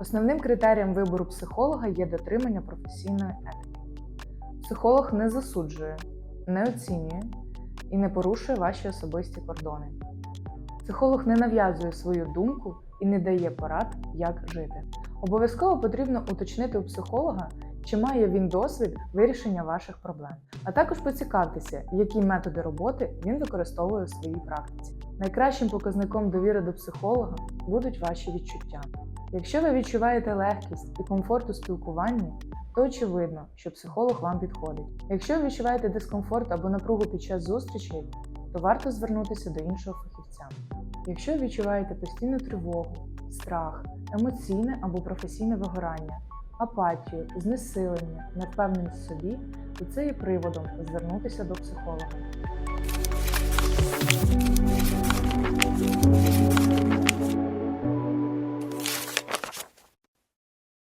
Основним критерієм вибору психолога є дотримання професійної етики. Психолог не засуджує, не оцінює і не порушує ваші особисті кордони. Психолог не нав'язує свою думку і не дає порад, як жити. Обов'язково потрібно уточнити у психолога, чи має він досвід вирішення ваших проблем, а також поцікавтеся, які методи роботи він використовує у своїй практиці. Найкращим показником довіри до психолога будуть ваші відчуття. Якщо ви відчуваєте легкість і комфорт у спілкуванні, то очевидно, що психолог вам підходить. Якщо ви відчуваєте дискомфорт або напругу під час зустрічей, то варто звернутися до іншого фахівця. Якщо ви відчуваєте постійну тривогу, страх, емоційне або професійне вигорання, апатію, знесилення, невпевненість в собі, то це є приводом звернутися до психолога.